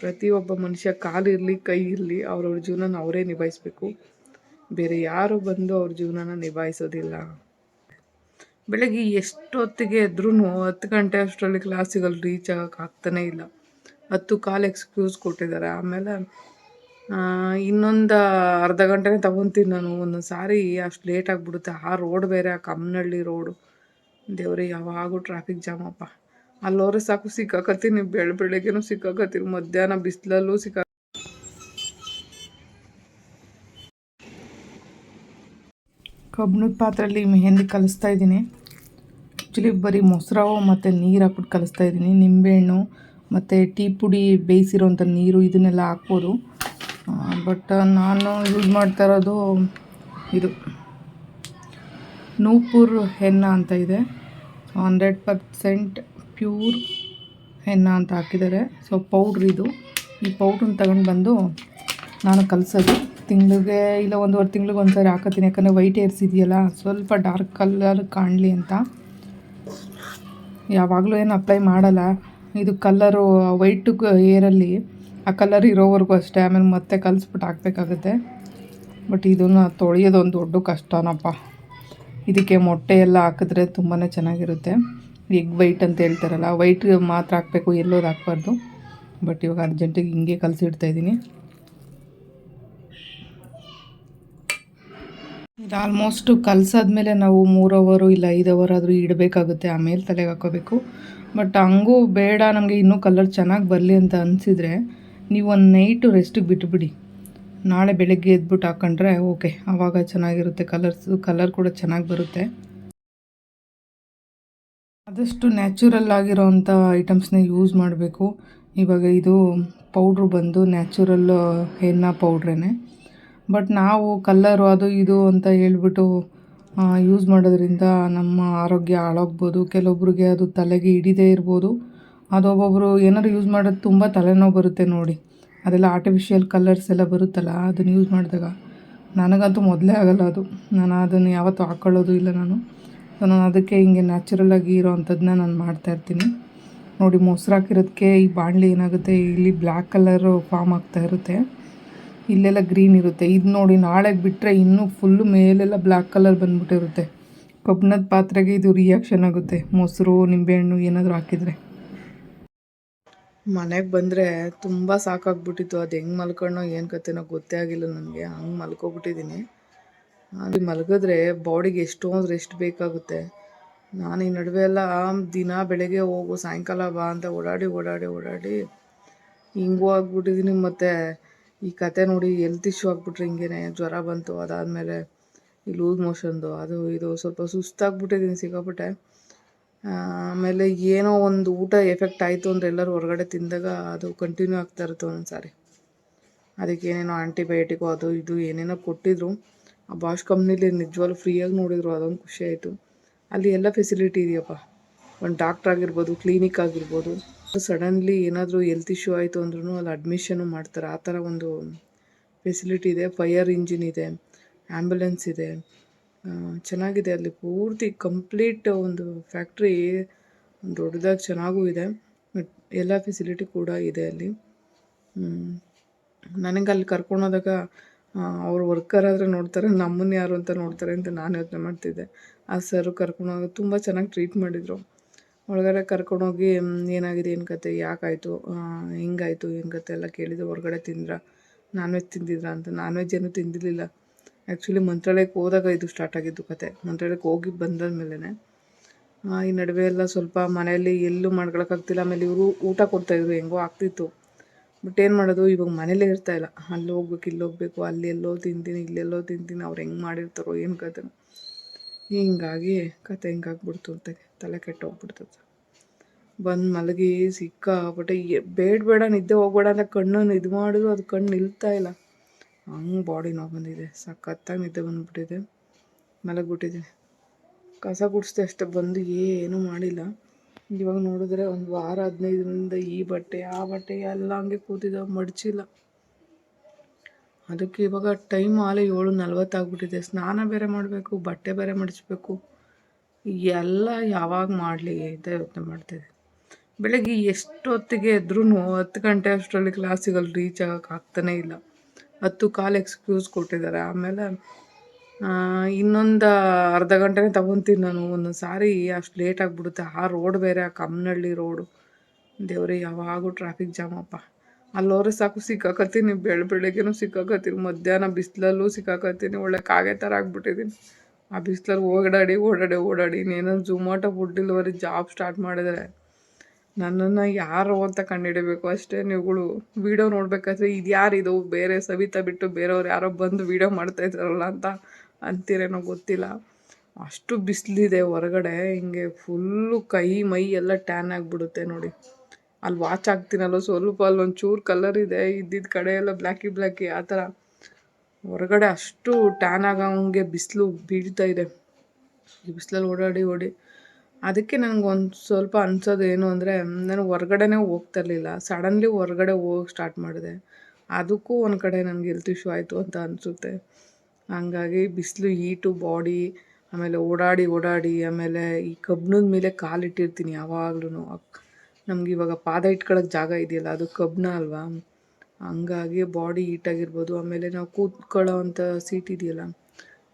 ಪ್ರತಿಯೊಬ್ಬ ಮನುಷ್ಯ ಕಾಲಿರಲಿ ಕೈ ಇರಲಿ, ಅವ್ರವ್ರ ಜೀವನನ ಅವರೇ ನಿಭಾಯಿಸ್ಬೇಕು. ಬೇರೆ ಯಾರು ಬಂದು ಅವ್ರ ಜೀವನನ ನಿಭಾಯಿಸೋದಿಲ್ಲ. ಬೆಳಗ್ಗೆ ಎಷ್ಟೊತ್ತಿಗೆ ಎದ್ರೂ ಹತ್ತು ಗಂಟೆ ಅಷ್ಟರಲ್ಲಿ ಕ್ಲಾಸಿಗಲ್ಲಿ ರೀಚ್ ಆಗೋಕೆ ಆಗ್ತಾನೇ ಇಲ್ಲ. ಹತ್ತು ಕಾಲು ಎಕ್ಸ್ಕ್ಯೂಸ್ ಕೊಟ್ಟಿದ್ದಾರೆ. ಆಮೇಲೆ ಇನ್ನೊಂದು ಅರ್ಧ ಗಂಟೆನೇ ತೊಗೊತೀನಿ ನಾನು. ಒಂದೊಂದು ಸಾರಿ ಅಷ್ಟು ಲೇಟ್ ಆಗಿಬಿಡುತ್ತೆ. ಆ ರೋಡ್ ಬೇರೆ, ಆ ಕಮ್ಮನಹಳ್ಳಿ ರೋಡು ದೇವ್ರಿಗೆ ಯಾವಾಗೂ ಟ್ರಾಫಿಕ್ ಜಾಮಪ್ಪ ಅಲ್ಲೋದ್ರೆ ಸಾಕು ಸಿಕ್ಕಾಕತ್ತೀನಿ. ಬೆಳ್ ಬೆಳಗ್ಗೆನೂ ಸಿಕ್ಕಾಕತ್ತೀನಿ. ಮಧ್ಯಾಹ್ನ ಬಿಸಿಲಲ್ಲೂ ಸಿಕ್ಕಾ ಕಬ್ಬಿಣದ ಪಾತ್ರೆಯಲ್ಲಿ ಮೆಹಂದಿ ಕಲಿಸ್ತಾ ಇದ್ದೀನಿ. ಆ್ಯಕ್ಚುಲಿ ಬರೀ ಮೊಸರು ಮತ್ತು ನೀರು ಹಾಕ್ಬಿಟ್ಟು ಕಲಿಸ್ತಾ ಇದ್ದೀನಿ. ನಿಂಬೆಹಣ್ಣು ಮತ್ತು ಟೀ ಪುಡಿ ಬೇಯಿಸಿರೋಂಥ ನೀರು ಇದನ್ನೆಲ್ಲ ಹಾಕ್ಬೋದು. ಬಟ್ ನಾನು ಯೂಸ್ ಮಾಡ್ತಾ ಇರೋದು ಇದು ನೂಪುರ್ ಹೆನ್ನ ಅಂತ ಇದೆ. ಹಂಡ್ರೆಡ್ ಪರ್ಸೆಂಟ್ ಪ್ಯೂರ್ ಹೆನ್ನ ಅಂತ ಹಾಕಿದ್ದಾರೆ. ಸೊ ಪೌಡ್ರ್ ಇದು. ಈ ಪೌಡ್ರನ್ನ ತಗೊಂಡು ಬಂದು ನಾನು ಕಲಸೋದು. ತಿಂಗಳಿಗೆ ಇಲ್ಲ, ಒಂದುವರೆ ತಿಂಗ್ಳಿಗೆ ಒಂದು ಸಾರಿ ಹಾಕತ್ತೀನಿ. ಯಾಕಂದರೆ ವೈಟ್ ಏರ್ಸ್ ಇದೆಯಲ್ಲ, ಸ್ವಲ್ಪ ಡಾರ್ಕ್ ಕಲರ್ ಕಾಣಲಿ ಅಂತ. ಯಾವಾಗಲೂ ಏನು ಅಪ್ಲೈ ಮಾಡಲ್ಲ. ಇದು ಕಲ್ಲರು ವೈಟು ಏರಲ್ಲಿ ಆ ಕಲರ್ ಇರೋವರೆಗೂ ಅಷ್ಟೇ. ಆಮೇಲೆ ಮತ್ತೆ ಕಲಿಸ್ಬಿಟ್ಟು ಹಾಕ್ಬೇಕಾಗುತ್ತೆ. ಬಟ್ ಇದನ್ನು ತೊಳೆಯೋದು ಒಂದು ದೊಡ್ಡ ಕಷ್ಟನಪ್ಪ. ಇದಕ್ಕೆ ಮೊಟ್ಟೆ ಎಲ್ಲ ಹಾಕಿದ್ರೆ ತುಂಬಾ ಚೆನ್ನಾಗಿರುತ್ತೆ. ಎಗ್ ವೈಟ್ ಅಂತ ಹೇಳ್ತಾರಲ್ಲ ವೈಟ್ ಮಾತ್ರ ಹಾಕಬೇಕು, ಎಲ್ಲೋದು ಹಾಕ್ಬಾರ್ದು. ಬಟ್ ಇವಾಗ ಅರ್ಜೆಂಟಿಗೆ ಹಿಂಗೆ ಕಲಸಿಡ್ತಾಯಿದ್ದೀನಿ ಇದು ಆಲ್ಮೋಸ್ಟು ಕಲಸಾದ್ಮೇಲೆ ನಾವು ಮೂರು ಅವರು ಇಲ್ಲ ಐದು ಅವರ್ ಆದರೂ ಇಡಬೇಕಾಗುತ್ತೆ ಆಮೇಲೆ ತಲೆಗೆ ಹಾಕೋಬೇಕು. ಬಟ್ ಹಂಗೂ ಬೇಡ, ನಮಗೆ ಇನ್ನೂ ಕಲರ್ ಚೆನ್ನಾಗಿ ಬರಲಿ ಅಂತ ಅನಿಸಿದರೆ ನೀವು ಒಂದು ನೈಟು ರೆಸ್ಟಿಗೆ ಬಿಟ್ಟುಬಿಡಿ ನಾಳೆ ಬೆಳಗ್ಗೆ ಎದ್ಬಿಟ್ಟು ಹಾಕೊಂಡ್ರೆ ಓಕೆ ಆವಾಗ ಚೆನ್ನಾಗಿರುತ್ತೆ ಕಲರ್ಸು ಕಲರ್ ಕೂಡ ಚೆನ್ನಾಗಿ ಬರುತ್ತೆ. ಆದಷ್ಟು ನ್ಯಾಚುರಲ್ ಆಗಿರೋವಂಥ ಐಟಮ್ಸ್ನ ಯೂಸ್ ಮಾಡಬೇಕು. ಇವಾಗ ಇದು ಪೌಡ್ರು ಬಂದು ನ್ಯಾಚುರಲ್ ಹೆನ್ನ ಪೌಡ್ರೇ ಬಟ್ ನಾವು ಕಲ್ಲರು ಅದು ಇದು ಅಂತ ಹೇಳ್ಬಿಟ್ಟು ಯೂಸ್ ಮಾಡೋದ್ರಿಂದ ನಮ್ಮ ಆರೋಗ್ಯ ಹಾಳಾಗ್ಬೋದು. ಕೆಲವೊಬ್ರಿಗೆ ಅದು ತಲೆಗೆ ಹಿಡಿದೇ ಇರ್ಬೋದು. ಅದು ಒಬ್ಬೊಬ್ಬರು ಏನಾದ್ರು ಯೂಸ್ ಮಾಡೋದು ತುಂಬ ತಲೆನೋವು ಬರುತ್ತೆ ನೋಡಿ. ಅದೆಲ್ಲ ಆರ್ಟಿಫಿಷಿಯಲ್ ಕಲರ್ಸ್ ಎಲ್ಲ ಬರುತ್ತಲ್ಲ, ಅದನ್ನು ಯೂಸ್ ಮಾಡಿದಾಗ. ನನಗಂತೂ ಮೊದಲೇ ಆಗೋಲ್ಲ ಅದು. ನಾನು ಅದನ್ನು ಯಾವತ್ತೂ ಹಾಕ್ಕೊಳ್ಳೋದು ಇಲ್ಲ ನಾನು. ಸೊ ನಾನು ಅದಕ್ಕೆ ಹಿಂಗೆ ನ್ಯಾಚುರಲಾಗಿ ಇರೋ ಅಂಥದ್ದನ್ನ ನಾನು ಮಾಡ್ತಾಯಿರ್ತೀನಿ ನೋಡಿ ಮೊಸರು ಹಾಕಿರೋದಕ್ಕೆ ಈ ಬಾಣಲಿ ಏನಾಗುತ್ತೆ? ಇಲ್ಲಿ ಬ್ಲ್ಯಾಕ್ ಕಲರು ಫಾರ್ಮ್ ಆಗ್ತಾ ಇರುತ್ತೆ. ಇಲ್ಲೆಲ್ಲ ಗ್ರೀನ್ ಇರುತ್ತೆ. ಇದು ನೋಡಿ ನಾಳೆಗೆ ಬಿಟ್ಟರೆ ಇನ್ನೂ ಫುಲ್ಲು ಮೇಲೆಲ್ಲ ಬ್ಲ್ಯಾಕ್ ಕಲರ್ ಬಂದ್ಬಿಟ್ಟಿರುತ್ತೆ. ಕಬ್ಬಿಣದ ಪಾತ್ರೆಗೆ ಇದು ರಿಯಾಕ್ಷನ್ ಆಗುತ್ತೆ. ಮೊಸರು, ನಿಂಬೆಹಣ್ಣು ಏನಾದರೂ ಹಾಕಿದರೆ. ಮನೆಗೆ ಬಂದರೆ ತುಂಬ ಸಾಕಾಗ್ಬಿಟ್ಟಿತ್ತು. ಅದು ಹೆಂಗೆ ಮಲ್ಕೊಂಡೋ ಏನು ಕತೆನೋ ಗೊತ್ತೇ ಆಗಿಲ್ಲ ನನಗೆ. ಹಂಗೆ ಮಲ್ಕೊಬಿಟ್ಟಿದ್ದೀನಿ ಅದು ಮಲಗಿದ್ರೆ ಬಾಡಿಗೆ ಎಷ್ಟೊಂದು ರೆಸ್ಟ್ ಬೇಕಾಗುತ್ತೆ. ನಾನು ಈ ನಡುವೆ ಎಲ್ಲ ದಿನ ಬೆಳಗ್ಗೆ ಹೋಗು, ಸಾಯಂಕಾಲ ಬಾ ಅಂತ ಓಡಾಡಿ ಓಡಾಡಿ ಓಡಾಡಿ ಹಿಂಗೂ ಆಗ್ಬಿಟ್ಟಿದ್ದೀನಿ ಮತ್ತು ಈ ಕತೆ ನೋಡಿ ಎಲ್ತ್ ಇಶ್ಯೂ ಆಗ್ಬಿಟ್ರೆ ಹಿಂಗೇನೆ, ಜ್ವರ ಬಂತು, ಅದಾದಮೇಲೆ ಈ ಲೂಸ್ ಮೋಷನ್ದು ಅದು ಇದು ಸ್ವಲ್ಪ ಸುಸ್ತಾಗ್ಬಿಟ್ಟಿದ್ದೀನಿ ಸಿಕ್ಕಾಪಟ್ಟೆ. ಆಮೇಲೆ ಏನೋ ಒಂದು ಊಟ ಎಫೆಕ್ಟ್ ಆಯಿತು ಅಂದರೆ ಎಲ್ಲರೂ ಹೊರಗಡೆ ತಿಂದಾಗ ಅದು ಕಂಟಿನ್ಯೂ ಆಗ್ತಾ ಇರುತ್ತೆ ಒಂದೊಂದು ಸಾರಿ ಅದಕ್ಕೆ ಏನೇನೋ ಆಂಟಿಬಯೋಟಿಕು ಅದು ಇದು ಏನೇನೋ ಕೊಟ್ಟಿದ್ರು. ಆ ಬಾಷ್ ಕಂಪ್ನಿಲಿ ನಿಜವಾಗ್ಲೂ ಫ್ರೀಯಾಗಿ ನೋಡಿದ್ರು, ಅದೊಂದು ಖುಷಿ ಆಯಿತು. ಅಲ್ಲಿ ಎಲ್ಲ ಫೆಸಿಲಿಟಿ ಇದೆಯಪ್ಪ. ಒಂದು ಡಾಕ್ಟ್ರ್ ಆಗಿರ್ಬೋದು ಕ್ಲಿನಿಕ್ ಆಗಿರ್ಬೋದು. ಸಡನ್ಲಿ ಏನಾದರೂ ಎಲ್ತ್ ಇಶ್ಯೂ ಆಯಿತು ಅಂದ್ರೂ ಅಲ್ಲಿ ಅಡ್ಮಿಷನು ಮಾಡ್ತಾರೆ. ಆ ಥರ ಒಂದು ಫೆಸಿಲಿಟಿ ಇದೆ. ಫೈಯರ್ ಇಂಜಿನ್ ಇದೆ. ಆ್ಯಂಬುಲೆನ್ಸ್ ಇದೆ. ಚೆನ್ನಾಗಿದೆ ಅಲ್ಲಿ. ಪೂರ್ತಿ ಕಂಪ್ಲೀಟ್ ಒಂದು ಫ್ಯಾಕ್ಟ್ರಿ ದೊಡ್ಡದಾಗಿ ಚೆನ್ನಾಗೂ ಇದೆ. ಎಲ್ಲ ಫೆಸಿಲಿಟಿ ಕೂಡ ಇದೆ ಅಲ್ಲಿ. ನನಗೆ ಅಲ್ಲಿ ಕರ್ಕೊಂಡೋದಾಗ ಅವ್ರು ವರ್ಕರ್ ಆದರೆ ನೋಡ್ತಾರೆ ನಮ್ಮನ್ನು ಯಾರು ಅಂತ ನೋಡ್ತಾರೆ ಅಂತ ನಾನು ಯೋಚನೆ ಮಾಡ್ತಿದ್ದೆ. ಆ ಸರು ಕರ್ಕೊಂಡೋಗಿ ತುಂಬ ಚೆನ್ನಾಗಿ ಟ್ರೀಟ್ ಮಾಡಿದರು. ಒಳಗಡೆ ಕರ್ಕೊಂಡೋಗಿ ಏನಾಗಿದೆ, ಏನು ಕತೆ, ಯಾಕಾಯಿತು ಹಿಂಗಾಯಿತು, ಏನು ಕತೆ ಎಲ್ಲ ಕೇಳಿದ್ರು ಹೊರಗಡೆ ತಿಂದ್ರ? ನಾನ್ ವೆಜ್ ತಿಂದಿದ್ರಾ? ಅಂತ. ನಾನ್ ವೆಜ್ ಏನೂ ತಿಂದಿರಲಿಲ್ಲ. ಆ್ಯಕ್ಚುಲಿ ಮಂತ್ರಾಲಯಕ್ಕೆ ಹೋದಾಗ ಇದು ಸ್ಟಾರ್ಟ್ ಆಗಿದ್ದು ಕತೆ. ಮಂತ್ರಾಲಯಕ್ಕೆ ಹೋಗಿ ಮೇಲೇ ಈ ನಡುವೆ ಎಲ್ಲ ಸ್ವಲ್ಪ ಮನೆಯಲ್ಲಿ ಎಲ್ಲೂ ಮಾಡ್ಕೊಳಕ್ಕಾಗ್ತಿಲ್ಲ ಆಮೇಲೆ ಇವರು ಊಟ ಕೊಡ್ತಾಯಿದ್ರು ಹೆಂಗೋ ಆಗ್ತಿತ್ತು. ಬಟ್ ಏನು ಮಾಡೋದು? ಇವಾಗ ಮನೇಲೇ ಇರ್ತಾ ಇಲ್ಲ. ಅಲ್ಲಿ ಹೋಗ್ಬೇಕು, ಇಲ್ಲಿ ಹೋಗ್ಬೇಕು, ಅಲ್ಲಿ ಎಲ್ಲೋ ತಿಂತೀನಿ ಇಲ್ಲೆಲ್ಲೋ ತಿಂತೀನಿ. ಅವ್ರು ಹೆಂಗೆ ಮಾಡಿರ್ತಾರೋ ಏನು ಕತೆ? ಹಿಂಗಾಗಿ ಕತೆ ಹಿಂಗಾಗ್ಬಿಡ್ತು ಅಂತ. ತಲೆ ಕೆಟ್ಟೋಗ್ಬಿಡ್ತದೆ ಬಂದು ಮಲಗಿ ಸಿಕ್ಕಾಪಟ್ಟೆ. ಬೇಡ ಬೇಡ, ನಿದ್ದೆ ಹೋಗ್ಬೇಡ ಅಂತ ಕಣ್ಣನ್ನು ಇದು ಮಾಡಿದ್ರು. ಅದು ಕಣ್ಣು ನಿಲ್ತಾ ಇಲ್ಲ. ಹಂಗೆ ಬಾಡಿ ನೋವು ಬಂದಿದೆ. ಸಖತ್ತಾಗಿ ನಿದ್ದೆ ಬಂದ್ಬಿಟ್ಟಿದೆ. ಮಲಗಿಬಿಟ್ಟಿದ್ದೀನಿ ಕಸ ಗುಡಿಸ್ದೆ ಅಷ್ಟೇ. ಬಂದು ಏನೂ ಮಾಡಿಲ್ಲ. ಇವಾಗ ನೋಡಿದ್ರೆ ಒಂದು ವಾರ ಹದಿನೈದರಿಂದ ಈ ಬಟ್ಟೆ, ಆ ಬಟ್ಟೆ ಎಲ್ಲ ಹಂಗೆ ಕೂತಿದ್ದಾವೆ ಮಡಚಿಲ್ಲ. ಅದಕ್ಕೆ ಇವಾಗ ಟೈಮ್ ಆಲೆ ಏಳು ನಲ್ವತ್ತಾಗ್ಬಿಟ್ಟಿದೆ ಸ್ನಾನ ಬೇರೆ ಮಾಡಬೇಕು, ಬಟ್ಟೆ ಬೇರೆ ಮಡಚಬೇಕು. ಎಲ್ಲ ಯಾವಾಗ ಮಾಡಲಿ ಅಂತ ಯೋಚನೆ ಮಾಡ್ತಿದೆ ಬೆಳಗ್ಗೆ ಎಷ್ಟೊತ್ತಿಗೆ ಎದ್ರೂ ಹತ್ತು ಗಂಟೆ ಅಷ್ಟರಲ್ಲಿ ಕ್ಲಾಸಿಗೆ ಅಲ್ಲಿ ರೀಚ್ ಆಗೋಕ್ಕಾಗ್ತಾನೇ ಇಲ್ಲ. ಹತ್ತು ಕಾಲು ಎಕ್ಸ್ಕ್ಯೂಸ್ ಕೊಟ್ಟಿದ್ದಾರೆ. ಆಮೇಲೆ ಇನ್ನೊಂದು ಅರ್ಧ ಗಂಟೆನೇ ತಗೊತೀನಿ ನಾನು. ಒಂದೊಂದು ಸಾರಿ ಅಷ್ಟು ಲೇಟ್ ಆಗಿಬಿಡುತ್ತೆ. ಆ ರೋಡ್ ಬೇರೆ, ಆ ಕಮ್ಮನಹಳ್ಳಿ ರೋಡು ದೇವ್ರಿ ಯಾವಾಗೂ ಟ್ರಾಫಿಕ್ ಜಾಮಪ್ಪ ಅಲ್ಲೋರೆ ಸಾಕು, ಸಿಕ್ಕಾಕತ್ತೀನಿ. ಬೆಳ ಬೆಳಗ್ಗೆನೂ ಸಿಕ್ಕಾಕತ್ತೀನಿ. ಮಧ್ಯಾಹ್ನ ಬಿಸಿಲಲ್ಲೂ ಸಿಕ್ಕಾಕತ್ತೀನಿ. ಒಳ್ಳೆ ಕಾಗೆ ಥರ ಆಗಿಬಿಟ್ಟಿದ್ದೀನಿ ಆ ಬಿಸಿಲಲ್ಲಿ ಓಡಾಡಿ ಓಡಾಡಿ ಓಡಾಡಿ ಇನ್ನೇನೋ Zomato food delivery job start ಮಾಡಿದರೆ ನನ್ನನ್ನು ಯಾರು ಅಂತ ಕಂಡುಹಿಡಬೇಕು ಅಷ್ಟೇ ನೀವುಗಳು. ವೀಡಿಯೋ ನೋಡಬೇಕಾದ್ರೆ ಇದು ಯಾರಿದು ಬೇರೆ ಸವಿತಾ ಬಿಟ್ಟು ಬೇರೆಯವ್ರು ಯಾರೋ ಬಂದು ವೀಡಿಯೋ ಮಾಡ್ತಾ ಇದ್ದಾರಲ್ಲ ಅಂತ. ಅಂತೀರೇನೋ ಗೊತ್ತಿಲ್ಲ. ಅಷ್ಟು ಬಿಸಿಲಿದೆ ಹೊರಗಡೆ. ಹಿಂಗೆ ಫುಲ್ಲು ಕೈ, ಮೈ ಎಲ್ಲ ಟ್ಯಾನ್ ಆಗಿಬಿಡುತ್ತೆ ನೋಡಿ. ಅಲ್ಲಿ ವಾಚ್ ಹಾಕ್ತೀನಲ್ಲ ಸ್ವಲ್ಪ ಅಲ್ಲಿ ಚೂರು ಕಲರ್ ಇದೆ. ಇದ್ದಿದ್ದ ಕಡೆ ಎಲ್ಲ ಬ್ಲ್ಯಾಕಿ ಬ್ಲ್ಯಾಕಿ ಆ ಥರ. ಹೊರಗಡೆ ಅಷ್ಟು ಟ್ಯಾನ್ ಆಗೋಂಗೆ ಬಿಸಿಲು ಬೀಳ್ತಾ ಇದೆ. ಈ ಬಿಸಿಲಲ್ಲಿ ಓಡಾಡಿ, ಓಡಿ. ಅದಕ್ಕೆ ನನಗೆ ಒಂದು ಸ್ವಲ್ಪ ಅನ್ಸೋದು ಏನು ಅಂದರೆ, ನಾನು ಹೊರ್ಗಡೆನೇ ಇರಲಿಲ್ಲ. ಸಡನ್ಲಿ ಹೊರ್ಗಡೆ ಹೋಗಕ್ಕೆ ಸ್ಟಾರ್ಟ್ ಮಾಡಿದೆ. ಅದಕ್ಕೂ ಒಂದು ಕಡೆ ನನಗೆ ಹೆಲ್ತ್ ಇಶ್ಯೂ ಆಯಿತು ಅಂತ ಅನಿಸುತ್ತೆ. ಹಂಗಾಗಿ ಬಿಸಿಲು, ಹೀಟು, ಬಾಡಿ, ಆಮೇಲೆ ಓಡಾಡಿ ಓಡಾಡಿ, ಆಮೇಲೆ ಈ ಕಬ್ಬಿಣದ ಮೇಲೆ ಕಾಲಿಟ್ಟಿರ್ತೀನಿ ಯಾವಾಗ್ಲೂ ನಮ್ಗೆ ಇವಾಗ ಪಾದ ಇಟ್ಕೊಳ್ಳೋಕೆ ಜಾಗ ಇದೆಯಲ್ಲ, ಅದು ಕಬ್ಬಿಣ ಅಲ್ವಾ? ಹಂಗಾಗಿ ಬಾಡಿ ಹೀಟಾಗಿರ್ಬೋದು ಆಮೇಲೆ ನಾವು ಕೂತ್ಕೊಳ್ಳೋ ಅಂಥ ಸೀಟ್ ಇದೆಯಲ್ಲ,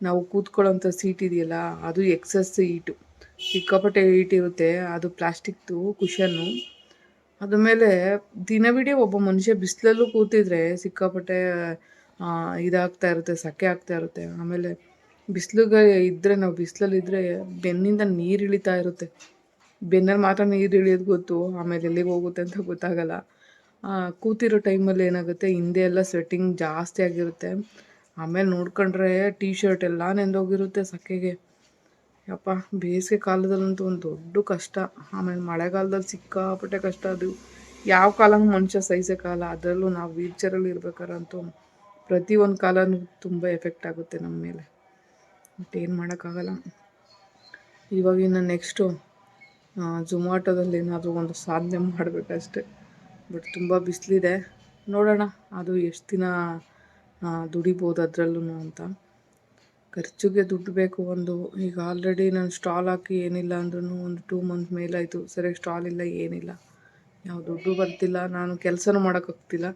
ನಾವು ಕೂತ್ಕೊಳ್ಳೋಂಥ ಸೀಟ್ ಇದೆಯಲ್ಲ, ಅದು ಎಕ್ಸಸ್ ಹೀಟು. ಸಿಕ್ಕಾಪಟ್ಟೆ ಹೀಟ್ ಇರುತ್ತೆ, ಅದು ಪ್ಲಾಸ್ಟಿಕ್ದು ಕುಷನ್ನು ಅದ್ರ ಮೇಲೆ ದಿನವಿಡೀ ಒಬ್ಬ ಮನುಷ್ಯ ಬಿಸಿಲಲ್ಲೂ ಕೂತಿದ್ರೆ ಸಿಕ್ಕಾಪಟ್ಟೆ ಇದಾಗ್ತಾ ಇರುತ್ತೆ, ಸೆಕೆ ಆಗ್ತಾ ಇರುತ್ತೆ. ಆಮೇಲೆ ಬಿಸಿಲಿಗೆ ಇದ್ದರೆ ನಾವು ಬಿಸಿಲಲ್ಲಿದ್ದರೆ ಬೆನ್ನಿಂದ ನೀರು ಇಳಿತಾ ಇರುತ್ತೆ. ಬೆನ್ನಲ್ಲಿ ಮಾತ್ರ ನೀರು ಇಳಿಯೋದು ಗೊತ್ತು, ಆಮೇಲೆ ಎಲ್ಲಿಗೆ ಹೋಗುತ್ತೆ ಅಂತ ಗೊತ್ತಾಗಲ್ಲ. ಕೂತಿರೋ ಟೈಮಲ್ಲಿ ಏನಾಗುತ್ತೆ, ಹಿಂದೆ ಎಲ್ಲ ಸ್ವೆಟ್ಟಿಂಗ್ ಜಾಸ್ತಿ ಆಗಿರುತ್ತೆ. ಆಮೇಲೆ ನೋಡ್ಕೊಂಡ್ರೆ ಟೀ ಶರ್ಟ್ ಎಲ್ಲ ನೆಂದೋಗಿರುತ್ತೆ ಸೆಕೆಗೆ. ಯಪ್ಪ, ಬೇಸಿಗೆ ಕಾಲದಲ್ಲಂತೂ ಒಂದು ದೊಡ್ಡ ಕಷ್ಟ. ಆಮೇಲೆ ಮಳೆಗಾಲದಲ್ಲಿ ಸಿಕ್ಕಾಪಟ್ಟೆ ಕಷ್ಟ ಅದು. ಯಾವ ಕಾಲಂಗೆ ಮನುಷ್ಯ ಕಾಲ. ಅದರಲ್ಲೂ ನಾವು ವೀಲ್ ಚೇರಲ್ಲಿ ಇರ್ಬೇಕಾರಂತೂ ಪ್ರತಿಯೊಂದು ಕಾಲನೂ ತುಂಬ ಎಫೆಕ್ಟ್ ಆಗುತ್ತೆ ನಮ್ಮ ಮೇಲೆ. ಬಟ್ ಏನು ಮಾಡೋಕ್ಕಾಗಲ್ಲ. ಇವಾಗಿನ ನೆಕ್ಸ್ಟು ಝೊಮ್ಯಾಟೋದಲ್ಲಿ ಏನಾದರೂ ಒಂದು ಸಾಧನೆ ಮಾಡಬೇಕಷ್ಟೆ. ಬಟ್ ತುಂಬ ಬಿಸಿಲಿದೆ. ನೋಡೋಣ, ಅದು ಎಷ್ಟು ದಿನ ದುಡಿಬೋದು ಅದರಲ್ಲೂ ಅಂತ. ಖರ್ಚಿಗೆ ದುಡ್ಡು ಬೇಕು ಒಂದು. ಈಗ ಆಲ್ರೆಡಿ ನಾನು ಸ್ಟಾಲ್ ಹಾಕಿ ಏನಿಲ್ಲ ಅಂದ್ರೂ ಒಂದು ಟೂ ಮಂತ್ ಮೇಲಾಯಿತು. ಸರಿಯಾಗಿ ಸ್ಟಾಲ್ ಇಲ್ಲ, ಏನಿಲ್ಲ. ಯಾವ ದುಡ್ಡು ಬರ್ತಿಲ್ಲ, ನಾನು ಕೆಲಸನೂ ಮಾಡೋಕ್ಕಾಗ್ತಿಲ್ಲ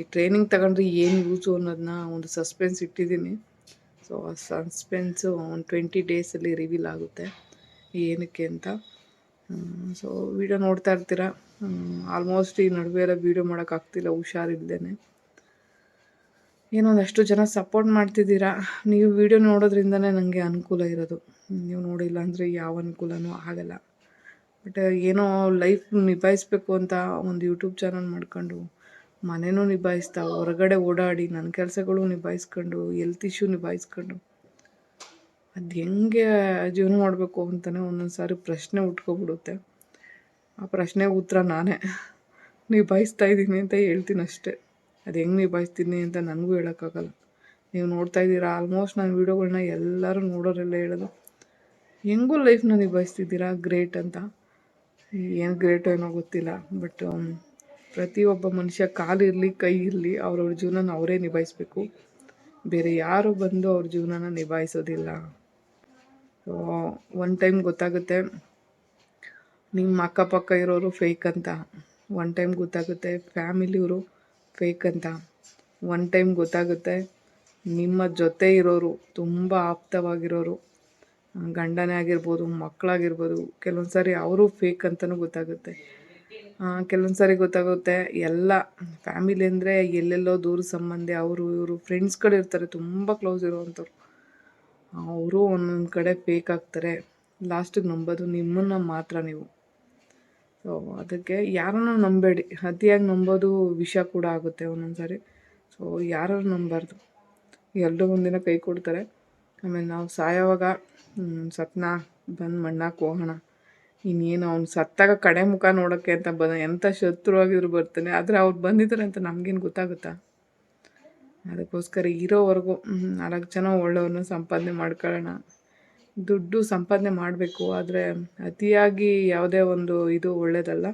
ಈ ಟ್ರೈನಿಂಗ್ ತಗೊಂಡ್ರೆ ಏನು ಯೂಸು ಅನ್ನೋದನ್ನ ಒಂದು ಸಸ್ಪೆನ್ಸ್ ಇಟ್ಟಿದ್ದೀನಿ. ಸೊ ಆ ಸಸ್ಪೆನ್ಸು ಒಂದು ಟ್ವೆಂಟಿ ಡೇಸಲ್ಲಿ ರಿವೀಲ್ ಆಗುತ್ತೆ. ಏನಕ್ಕೆ ಅಂತ. ಸೊ ವೀಡಿಯೋ ನೋಡ್ತಾ ಇರ್ತೀರ? ಆಲ್ಮೋಸ್ಟ್ ಈ ನಡುವೆ ಎಲ್ಲ ವೀಡಿಯೋ ಮಾಡೋಕ್ಕಾಗ್ತಿಲ್ಲ ಹುಷಾರಿಲ್ದೇನೆ. ಏನೋ ಒಂದಷ್ಟು ಜನ ಸಪೋರ್ಟ್ ಮಾಡ್ತಿದ್ದೀರಾ? ನೀವು ವೀಡಿಯೋ ನೋಡೋದ್ರಿಂದನೇ ನನಗೆ ಅನುಕೂಲ ಇರೋದು. ನೀವು ನೋಡಿಲ್ಲ ಅಂದರೆ ಯಾವ ಅನುಕೂಲನೂ ಆಗಲ್ಲ. ಬಟ್ ಏನೋ ಲೈಫ್ ನಿಭಾಯಿಸ್ಬೇಕು ಅಂತ ಒಂದು ಯೂಟ್ಯೂಬ್ ಚಾನಲ್ ಮಾಡ್ಕೊಂಡು ಮನೆಯೂ ನಿಭಾಯಿಸ್ತಾ, ಹೊರಗಡೆ ಓಡಾಡಿ, ನನ್ನ ಕೆಲಸಗಳು ನಿಭಾಯಿಸ್ಕೊಂಡು ಎಲ್ತ್ ಇಶ್ಯೂ ನಿಭಾಯಿಸ್ಕೊಂಡು, ಅದು ಹೆಂಗೆ ಜೀವನ ಮಾಡಬೇಕು ಅಂತಲೇ ಒಂದೊಂದು ಸಾರಿ ಪ್ರಶ್ನೆ ಉಟ್ಕೊಬಿಡುತ್ತೆ. ಆ ಪ್ರಶ್ನೆಗೆ ಉತ್ತರ ನಾನೇ. ನಿಭಾಯಿಸ್ತಾ ಇದ್ದೀನಿ ಅಂತ ಹೇಳ್ತೀನಿ ಅಷ್ಟೇ. ಅದು ಹೆಂಗೆ ನಿಭಾಯಿಸ್ತೀನಿ ಅಂತ ನನಗೂ ಹೇಳೋಕ್ಕಾಗಲ್ಲ. ನೀವು ನೋಡ್ತಾ ಇದ್ದೀರಾ ಆಲ್ಮೋಸ್ಟ್ ನನ್ನ ವೀಡಿಯೋಗಳನ್ನ ಎಲ್ಲರೂ ನೋಡೋರೆಲ್ಲ ಹೇಳೋದು, ಹೆಂಗೂ ಲೈಫ್ನ ನಿಭಾಯಿಸ್ತಿದ್ದೀರಾ? ಗ್ರೇಟ್ ಅಂತ. ಏನು ಗ್ರೇಟ್ ಏನೋ ಗೊತ್ತಿಲ್ಲ ಬಟ್ ಪ್ರತಿಯೊಬ್ಬ ಮನುಷ್ಯ ಕಾಲಿರಲಿ ಕೈ ಇರಲಿ, ಅವ್ರವ್ರ ಜೀವನನ ಅವರೇ ನಿಭಾಯಿಸ್ಬೇಕು. ಬೇರೆ ಯಾರು ಬಂದು ಅವ್ರ ಜೀವನನ ನಿಭಾಯಿಸೋದಿಲ್ಲ. ಸೊ ಒನ್ ಟೈಮ್ ಗೊತ್ತಾಗುತ್ತೆ, ನಿಮ್ಮ ಅಕ್ಕಪಕ್ಕ ಇರೋರು ಫೇಕ್ ಅಂತ. ಒನ್ ಟೈಮ್ ಗೊತ್ತಾಗುತ್ತೆ ಫ್ಯಾಮಿಲಿಯವರು ಫೇಕ್ ಅಂತ. ಒನ್ ಟೈಮ್ ಗೊತ್ತಾಗುತ್ತೆ, ನಿಮ್ಮ ಜೊತೆ ಇರೋರು ತುಂಬ ಆಪ್ತವಾಗಿರೋರು. ಗಂಡನೇ ಆಗಿರ್ಬೋದು ಮಕ್ಕಳಾಗಿರ್ಬೋದು ಕೆಲವೊಂದು ಸಾರಿ ಅವರು ಫೇಕ್ ಅಂತಲೂ ಗೊತ್ತಾಗುತ್ತೆ. ಕೆಲವೊಂದು ಸಾರಿ ಗೊತ್ತಾಗುತ್ತೆ, ಎಲ್ಲ ಫ್ಯಾಮಿಲಿ ಅಂದರೆ ಎಲ್ಲೆಲ್ಲೋ ದೂರ ಸಂಬಂಧಿ, ಅವರು ಇವರು ಫ್ರೆಂಡ್ಸ್ಗಳು ಇರ್ತಾರೆ, ತುಂಬ ಕ್ಲೋಸ್ ಇರುವಂಥವ್ರು. ಅವರು ಒಂದೊಂದು ಕಡೆ ಫೇಕ್ ಆಗ್ತಾರೆ. ಲಾಸ್ಟಿಗೆ ನಂಬೋದು ನಿಮ್ಮನ್ನು ಮಾತ್ರ ನೀವು. ಸೊ ಅದಕ್ಕೆ ಯಾರನ್ನು ನಂಬೇಡಿ. ಅತಿಯಾಗಿ ನಂಬೋದು ವಿಷ ಕೂಡ ಆಗುತ್ತೆ ಒಂದೊಂದು ಸಾರಿ ಸೊ ಯಾರು ನಂಬಾರ್ದು. ಎಲ್ಲರೂ ಒಂದಿನ ಕೈ ಕೊಡ್ತಾರೆ. ಆಮೇಲೆ ನಾವು ಸಾಯೋವಾಗ ಸತ್ನ ಬಂದು ಮಣ್ಣಾಕ್ಕೆ ಹೋಗೋಣ. ಇನ್ನೇನು ಅವ್ನು ಸತ್ತಾಗ ಕಡೆ ಮುಖ ನೋಡೋಕ್ಕೆ ಅಂತ ಬಂದ ಎಂಥ ಶತ್ರುವಾಗಿದ್ರು ಬರ್ತಾನೆ, ಆದರೆ ಅವ್ರು ಬಂದಿದ್ದಾರೆ ಅಂತ ನಮಗೇನು ಗೊತ್ತಾಗುತ್ತಾ? ಅದಕ್ಕೋಸ್ಕರ ಇರೋವರೆಗೂ ನಾಲ್ಕು ಜನ ಒಳ್ಳೆಯವ್ರನ್ನ ಸಂಪಾದನೆ ಮಾಡ್ಕೊಳ್ಳೋಣ. ದುಡ್ಡು ಸಂಪಾದನೆ ಮಾಡಬೇಕು, ಆದರೆ ಅತಿಯಾಗಿ ಯಾವುದೇ ಒಂದು ಇದು ಒಳ್ಳೆಯದಲ್ಲ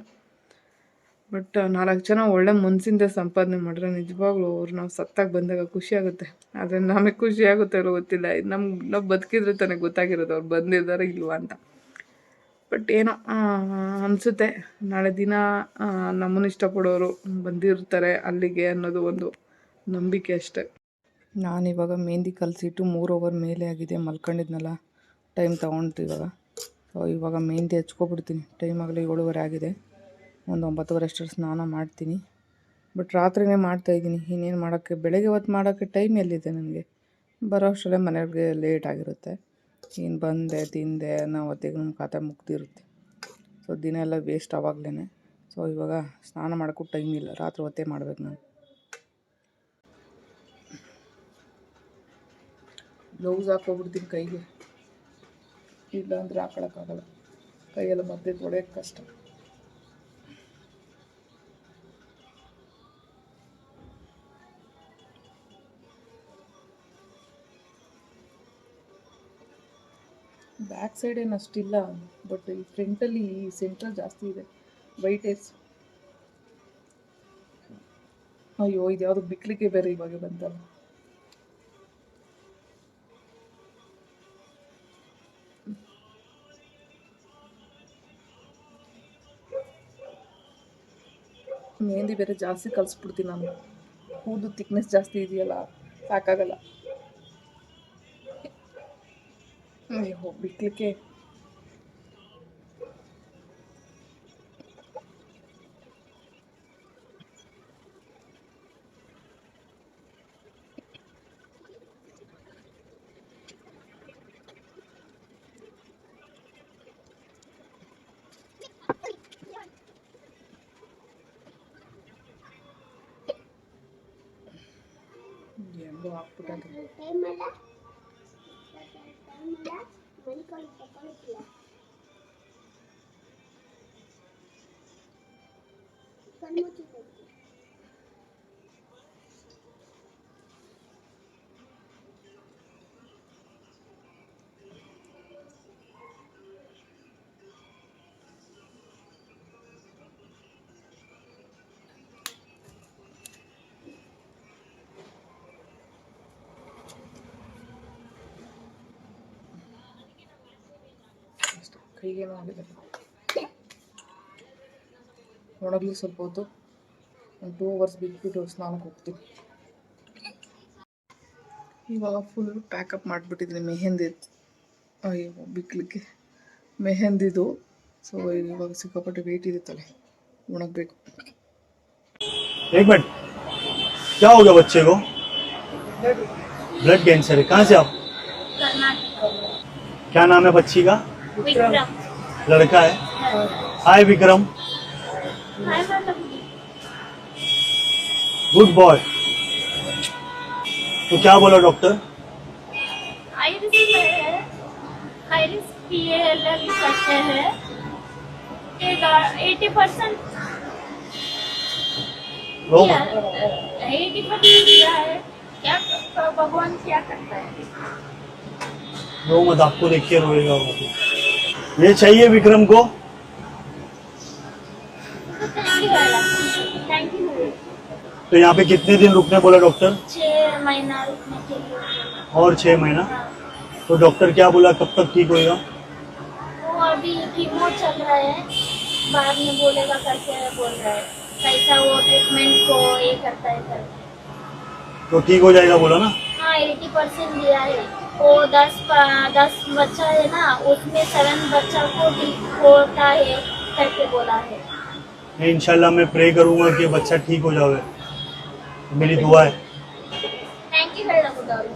ಬಟ್ ನಾಲ್ಕು ಜನ ಒಳ್ಳೆ ಮನಸ್ಸಿಂದ ಸಂಪಾದನೆ ಮಾಡಿದ್ರೆ ನಿಜವಾಗ್ಲೂ ಅವ್ರು ನಾವು ಸತ್ತಾಗ ಬಂದಾಗ ಖುಷಿ ಆಗುತ್ತೆ. ಆದರೆ ನಮಗೆ ಖುಷಿ ಆಗುತ್ತೆ ಗೊತ್ತಿಲ್ಲ. ನಮ್ಗೆ, ನಾವು ಬದುಕಿದ್ರೆ ತಾನೇ ಗೊತ್ತಾಗಿರೋದು ಅವ್ರು ಬಂದಿದ್ದಾರೆ ಇಲ್ವಾ ಅಂತ. ಬಟ್ ಏನೋ ಅನಿಸುತ್ತೆ. ನಾಳೆ ದಿನ ನಮ್ಮನ್ನು ಇಷ್ಟಪಡೋರು ಬಂದಿರ್ತಾರೆ ಅಲ್ಲಿಗೆ ಅನ್ನೋದು ಒಂದು ನಂಬಿಕೆ ಅಷ್ಟೆ. ನಾನಿವಾಗ ಮೆಹಂದಿ ಕಲಸಿಟ್ಟು ಮೂರು ಓವರ್ ಮೇಲೆ ಆಗಿದೆ, ಮಲ್ಕೊಂಡಿದ್ನಲ್ಲ, ಟೈಮ್ ತೊಗೊಂಡು ಇವಾಗ. ಸೊ ಇವಾಗ ಮೆಹಂದಿ ಹಚ್ಕೊಬಿಡ್ತೀನಿ. ಟೈಮ್ ಆಗಲಿ ಏಳುವರೆ ಆಗಿದೆ. ಒಂದು ಒಂಬತ್ತುವರೆ ಅಷ್ಟರ ಸ್ನಾನ ಮಾಡ್ತೀನಿ. ಬಟ್ ರಾತ್ರಿನೇ ಮಾಡ್ತಾಯಿದ್ದೀನಿ ಇನ್ನೇನು ಮಾಡೋಕ್ಕೆ, ಬೆಳಗ್ಗೆ ಹೊತ್ತು ಮಾಡೋಕ್ಕೆ ಟೈಮ್ ಎಲ್ಲಿದೆ ನನಗೆ? ಬರೋ ಅಷ್ಟರಲ್ಲೇ ಮನೆಯವ್ರಿಗೆ ಲೇಟ್ ಆಗಿರುತ್ತೆ. ಇನ್ನು ಬಂದೆ, ತಿಂದೆ ನಾವು ಹೊತ್ತಿಗೆ ನಮ್ಮ ಖಾತೆ ಮುಗ್ದಿರುತ್ತೆ. ಸೊ, ದಿನ ಎಲ್ಲ ವೇಸ್ಟ್ ಆವಾಗಲೇ ಸೊ, ಇವಾಗ ಸ್ನಾನ ಮಾಡೋಕ್ಕೂ ಟೈಮ್ ಇಲ್ಲ. ರಾತ್ರಿ ಹೊತ್ತೇ ಮಾಡ್ಬೇಕು ನಾನು. ಬ್ಲೌಸ್ ಹಾಕೋಬಿಡ್ತೀನಿ ಕೈಗೆ. ಇಲ್ಲ ಅಂದರೆ ಹಾಕೊಳಕ್ಕಾಗಲ್ಲ. ಕೈಯೆಲ್ಲ ಮತ್ತೆ ತೊಳೆಯೋಕ್ಕೆ ಕಷ್ಟ. ಬ್ಯಾಕ್ ಸೈಡ್ ಏನು ಅಷ್ಟಿಲ್ಲ ಬಟ್ ಈ ಫ್ರಂಟಲ್ಲಿ ಈ ಸೆಂಟ್ರಲ್ ಜಾಸ್ತಿ ಇದೆ. ವೈಟ್ ಏರ್ಸ್ ಅಯ್ಯೋ ಇದು ಯಾವುದು ಬಿಕ್ಲಿಕ್ಕೆ ಬೇರೆ ಇವಾಗ ಬಂತಲ್ಲ. ಮೆಹಂದಿ ಬೇರೆ ಜಾಸ್ತಿ ಕಲಿಸ್ಬಿಡ್ತೀನಿ ನಾನು. ಕೂದು ತಿಕ್ನೆಸ್ ಜಾಸ್ತಿ ಇದೆಯಲ್ಲ, ಸಾಕಾಗಲ್ಲ. ಅಯ್ಯೋ ಬಿಕ್ಲಿಕ್ಕೆ ಹೆಂಗೋ ಹಾಕ್ಬಿಟ್ಟಾಗ ಅಷ್ಟೇ 什么东西？ಕೈಗೇನೋ ಆಗಿದೆ ಒಣಗಲಿ ಸ್ವಲ್ಪ ಹೊತ್ತು ಒಂದು ಟೂ ಅವರ್ಸ್ ಬಿಟ್ಬಿಟ್ಟು ಸ್ನಾನಕ್ಕೆ ಹೋಗ್ತೀನಿ ಇವಾಗ ಫುಲ್ ಪ್ಯಾಕಪ್ ಮಾಡಿಬಿಟ್ಟಿದ್ದೀನಿ ಮೆಹಂದಿ ಅಯ್ಯೋ ಬಿಕ್ಲಿಕ್ಕೆ ಮೆಹಂದಿದು ಸೊ ಇವಾಗ ಸಿಕ್ಕಾಪಟ್ಟೆ ವೆಯ್ಟ್ ಇದೆ ತಲೆ ಒಣಗಬೇಕು एक मिनट क्या हो गया बच्चे को ब्लड कैंसर है कहाँ से आप क्या नाम है बच्ची का विक्रम। लड़का है। हाय विक्रम। गुड बॉय तो क्या बोला डॉक्टर एटी परसेंट दिया है। क्या भगवान क्या करता है? नो मत आपको देखिए रोएगा ये चाहिए विक्रम को। तो यहाँ पे कितने दिन रुकने बोला डॉक्टर महीना रुकने के लिए और छह महीना। तो डॉक्टर क्या बोला? कब तक ठीक होएगा? वो अभी कीमो चल रहा है बाद में बोलेगा करके बोल रहा है कैसा वो ट्रीटमेंट को ये करता है करके तो ठीक हो जाएगा बोला ना? हाँ परसेंट दिया है। वो दस प- दस बच्चा है ना उसमें सेवन बच्चा को भी होता है करके बोला है मैं इंशाल्लाह मैं प्रे करूंगा कि बच्चा ठीक हो जावे मेरी दुआ है ಥ್ಯಾಂಕ್ ಯು ಹೇಳಬಹುದವ್ರು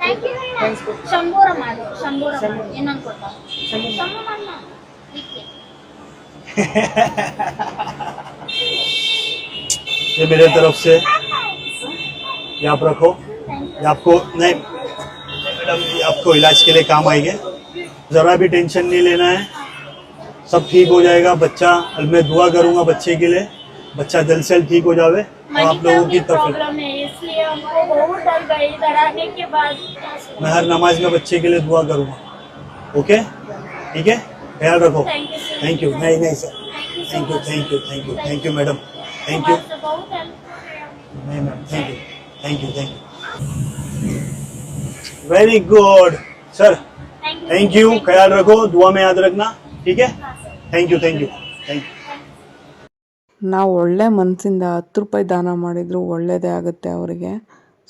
ಥ್ಯಾಂಕ್ ಯು ಹೇಳ ಶಂಭೂರ ಮಾಡು ಶಂಭೂರ ಮಾಡು ಇನ್ನೊಂದು ಕೊಟ್ಟ ಶಂಭು ಮಾಡ ये मेरे तरफ से ये आप रखो ये आपको नहीं मैडम ये आपको इलाज के लिए काम आएँगे। ज़रा भी टेंशन नहीं लेना है। सब ठीक हो जाएगा। बच्चा मैं दुआ करूँगा बच्चे के लिए। बच्चा जल्द से जल्द ठीक हो जावे। और आप लोगों की तकलीफ़ प्रॉब्लम है इसलिए हमको बहुत डर गए इधर आने के बाद मैं हर नमाज़ में बच्चे के लिए दुआ करूँगा। ओके? ठीक है? ख्याल रखो। Thank you sir thank you नहीं नहीं sir thank you thank you thank you thank you madam thank you नहीं ma'am thank you thank you thank you very good sir thank you thank you ख्याल रखो दुआ में याद रखना ठीक है thank you thank you thank you ನಾವು ಒಳ್ಳೆ ಮನಸ್ಸಿಂದ ಹತ್ತು ರೂಪಾಯಿ ದಾನ ಮಾಡಿದರೂ ಒಳ್ಳೆಯದೇ ಆಗುತ್ತೆ ಅವರಿಗೆ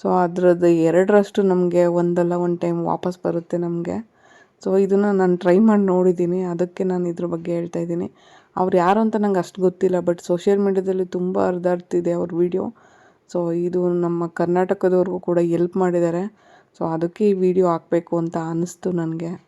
ಸೊ ಅದರದ್ದು ಎರಡರಷ್ಟು ನಮಗೆ ಒಂದಲ್ಲ ಒಂದು ಟೈಮ್ ವಾಪಸ್ ಬರುತ್ತೆ ನಮಗೆ ಸೊ ಇದನ್ನು ನಾನು ಟ್ರೈ ಮಾಡಿ ನೋಡಿದ್ದೀನಿ ಅದಕ್ಕೆ ನಾನು ಇದ್ರ ಬಗ್ಗೆ ಹೇಳ್ತಾ ಇದ್ದೀನಿ ಅವ್ರು ಯಾರು ಅಂತ ನಂಗೆ ಅಷ್ಟು ಗೊತ್ತಿಲ್ಲ ಬಟ್ ಸೋಷಿಯಲ್ ಮೀಡ್ಯಾದಲ್ಲಿ ತುಂಬ ಹರಿದಾಡ್ತಿದೆ ಅವ್ರ ವಿಡಿಯೋ ಸೊ ಇದು ನಮ್ಮ ಕರ್ನಾಟಕದವ್ರಿಗೂ ಕೂಡ ಎಲ್ಪ್ ಮಾಡಿದ್ದಾರೆ. ಸೊ ಅದಕ್ಕೆ ಈ ವಿಡಿಯೋ ಹಾಕಬೇಕು ಅಂತ ಅನ್ನಿಸ್ತು ನನಗೆ.